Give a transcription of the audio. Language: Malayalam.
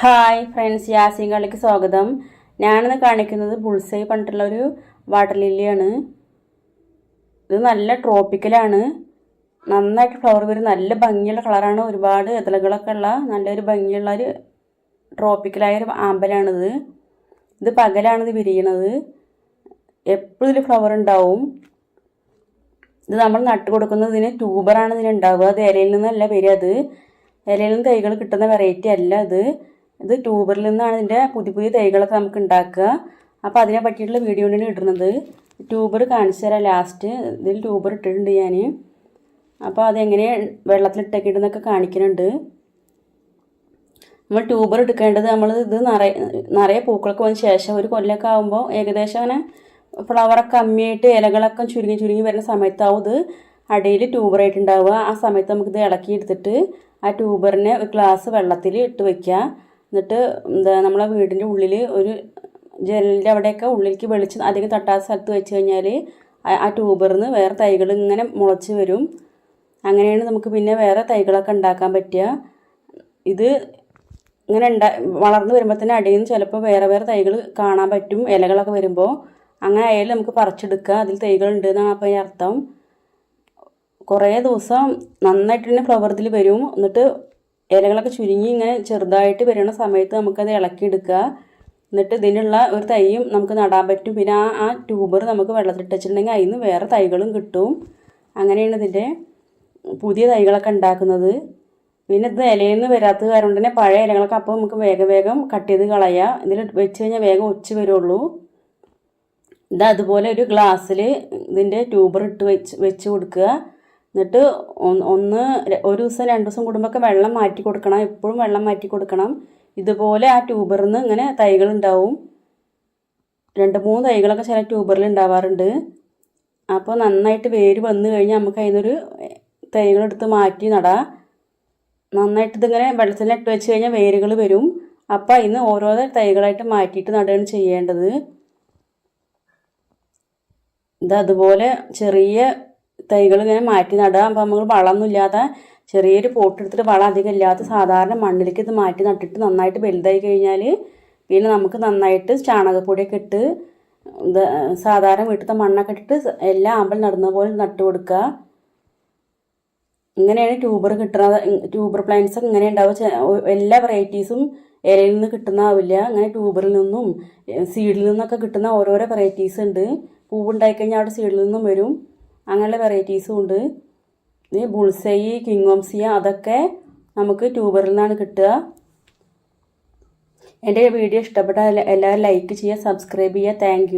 ഹായ് ഫ്രണ്ട്സ് യാസിൻ കളിക്ക് സ്വാഗതം. ഞാനിന്ന് കാണിക്കുന്നത് ബുൾസൈ പണ്ടുള്ള ഒരു വാട്ടർ ലില്ലിയാണ്. ഇത് നല്ല ട്രോപ്പിക്കലാണ്. നന്നായിട്ട് ഫ്ലവർ വരും. നല്ല ഭംഗിയുള്ള കളറാണ്. ഒരുപാട് ഇതളുകളൊക്കെ ഉള്ള നല്ലൊരു ഭംഗിയുള്ള ഒരു ട്രോപ്പിക്കലായ ഒരു ആമ്പലാണിത്. ഇത് പകലാണിത് വിരിയണത്. എപ്പോഴും ഇതിൽ ഫ്ലവർ ഉണ്ടാവും. ഇത് നമ്മൾ നട്ട് കൊടുക്കുന്നതിന് ട്യൂബറാണ് ഇതിന് ഉണ്ടാവുക. അത് ഇലയിൽ നിന്നല്ല വരിക. അത് ഇലയിൽ നിന്ന് തൈകൾ കിട്ടുന്ന വെറൈറ്റി അല്ല ഇത്. ഇത് ട്യൂബറിൽ നിന്നാണ് ഇതിന്റെ പുതിയ പുതിയ തൈകളൊക്കെ നമുക്ക് ഉണ്ടാക്കുക. അപ്പോൾ അതിനെ പറ്റിയിട്ടുള്ള വീഡിയോ ആണ് ഇടുന്നത്. ട്യൂബർ കാണിച്ചു തരാം ലാസ്റ്റ് ഇതിൽ ട്യൂബർ ഇട്ടിട്ടുണ്ട് ഞാൻ. അപ്പോൾ അതെങ്ങനെ വെള്ളത്തിലിട്ടേക്കിടുന്നൊക്കെ കാണിക്കുന്നുണ്ട്. നമ്മൾ ട്യൂബർ എടുക്കേണ്ടത് നമ്മൾ ഇത് നിറയെ നിറയെ പൂക്കളൊക്കെ വന്ന ശേഷം ഒരു കൊല്ലമൊക്കെ ആകുമ്പോൾ ഏകദേശം അങ്ങനെ ഫ്ലവറൊക്കെ കമ്മിയായിട്ട് ഇലകളൊക്കെ ചുരുങ്ങി ചുരുങ്ങി വരുന്ന സമയത്താവും ഇത് അടിയിൽ ട്യൂബറായിട്ടുണ്ടാവുക ആ സമയത്ത് നമുക്കിത് ഇളക്കി എടുത്തിട്ട് ആ ട്യൂബറിനെ ഒരു ഗ്ലാസ് വെള്ളത്തിൽ ഇട്ട് വെക്കുക. എന്നിട്ട് എന്താ നമ്മളെ വീടിന്റെ ഉള്ളിൽ ഒരു ജനലിന്റെ അവിടെയൊക്കെ ഉള്ളിലേക്ക് വെളിച്ചം അധികം തട്ടാത്ത സ്ഥലത്ത് വെച്ച് കഴിഞ്ഞാൽ ആ ട്യൂബറിൽ നിന്ന് വേറെ തൈകൾ ഇങ്ങനെ മുളച്ച് വരും. അങ്ങനെയാണ് നമുക്ക് പിന്നെ വേറെ തൈകളൊക്കെ ഉണ്ടാക്കാൻ പറ്റുക. ഇത് ഇങ്ങനെ ഉണ്ടാ വളർന്നു വരുമ്പോൾ തന്നെ അടിയിൽ നിന്ന് ചിലപ്പോൾ വേറെ വേറെ തൈകൾ കാണാൻ പറ്റും ഇലകളൊക്കെ വരുമ്പോൾ അങ്ങനെ ആയാലും നമുക്ക് പറിച്ചെടുക്കുക. അതിൽ തൈകൾ ഉണ്ട് എന്നാണ് അപ്പോൾ അതിന്റെ അർത്ഥം. കുറേ ദിവസം നന്നായിട്ട് തന്നെ ഫ്ലവർ ഇതിൽ വരും. എന്നിട്ട് ഇലകളൊക്കെ ചുരുങ്ങി ഇങ്ങനെ ചെറുതായിട്ട് വരുന്ന സമയത്ത് നമുക്കത് ഇളക്കിയെടുക്കുക. എന്നിട്ട് ഇതിനുള്ള ഒരു തൈയും നമുക്ക് നടാൻ പറ്റും. പിന്നെ ആ ആ ട്യൂബർ നമുക്ക് വെള്ളത്തിലിട്ടുണ്ടെങ്കിൽ അതിൽ നിന്ന് വേറെ തൈകളും കിട്ടും. അങ്ങനെയാണ് ഇതിന്റെ പുതിയ തൈകളൊക്കെ ഉണ്ടാക്കുന്നത്. പിന്നെ ഇത് ഇലയിൽ നിന്ന് വരാത്തത് കാരണം തന്നെ പഴയ ഇലകളൊക്കെ അപ്പോൾ നമുക്ക് വേഗം വേഗം കട്ട് ചെയ്ത് കളയുക ഇതിൽ വെച്ച് കഴിഞ്ഞാൽ വേഗം ഒച്ച് വരുള്ളൂ. ഇത് അതുപോലെ ഒരു ഗ്ലാസ്സിൽ ഇതിന്റെ ട്യൂബർ ഇട്ട് വെച്ച് വെച്ച് കൊടുക്കുക. എന്നിട്ട് ഒന്ന് ഒരു ദിവസം രണ്ട് ദിവസം കൂടുമ്പോഴൊക്കെ വെള്ളം മാറ്റി കൊടുക്കണം. എപ്പോഴും വെള്ളം മാറ്റി കൊടുക്കണം. ഇതുപോലെ ആ ട്യൂബറിൽ നിന്ന് ഇങ്ങനെ തൈകൾ ഉണ്ടാവും രണ്ട് മൂന്ന് തൈകളൊക്കെ ചില ട്യൂബറിൽ ഉണ്ടാവാറുണ്ട്. അപ്പോൾ നന്നായിട്ട് വേര് വന്നു കഴിഞ്ഞാൽ നമുക്ക് അതിനൊരു തൈകളെടുത്ത് മാറ്റി നടാം. നന്നായിട്ട് ഇതിങ്ങനെ വെള്ളത്തിൽ ഇട്ട് വെച്ച് കഴിഞ്ഞാൽ വേരുകൾ വരും. അപ്പോൾ അതിന് ഓരോ തൈകളായിട്ട് മാറ്റിയിട്ട് നടുകയാണ് ചെയ്യേണ്ടത്. ഇത് അതുപോലെ ചെറിയ തൈകൾ ഇങ്ങനെ മാറ്റി നടുക. അപ്പോൾ നമ്മൾ വളമൊന്നും ഇല്ലാതെ ചെറിയൊരു പോട്ട് എടുത്തിട്ട് വളം അധികം ഇല്ലാത്ത സാധാരണ മണ്ണിലേക്ക് ഇത് മാറ്റി നട്ടിട്ട് നന്നായിട്ട് വലുതായി കഴിഞ്ഞാൽ പിന്നെ നമുക്ക് നന്നായിട്ട് ചാണകപ്പൊടിയൊക്കെ ഇട്ട് സാധാരണ വീട്ടിലത്തെ മണ്ണൊക്കെ ഇട്ടിട്ട് എല്ലാ ആമ്പൽ നടുന്ന പോലെ നട്ട് കൊടുക്കുക ഇങ്ങനെയാണ് ട്യൂബർ കിട്ടുന്നത് ട്യൂബർ പ്ലാന്റ്സ് ഇങ്ങനെ ഉണ്ടാവുക. എല്ലാ വെറൈറ്റീസും ഇലയിൽ നിന്ന് കിട്ടുന്നതാവില്ല അങ്ങനെ ട്യൂബറിൽ നിന്നും സീഡിൽ നിന്നൊക്കെ കിട്ടുന്ന ഓരോരോ വെറൈറ്റീസ് ഉണ്ട്. പൂവുണ്ടായി കഴിഞ്ഞാൽ അവിടെ സീഡിൽ നിന്നും വരും. അങ്ങനെയുള്ള വെറൈറ്റീസും ഉണ്ട്. ഇത് ബുൾസൈ കിങ്ങോംസിയ അതൊക്കെ നമുക്ക് ട്യൂബറിൽ നിന്നാണ് കിട്ടുക. എന്റെ വീഡിയോ ഇഷ്ടപ്പെട്ടാൽ എല്ലാവരും ലൈക്ക് ചെയ്യുക സബ്സ്ക്രൈബ് ചെയ്യുക. താങ്ക്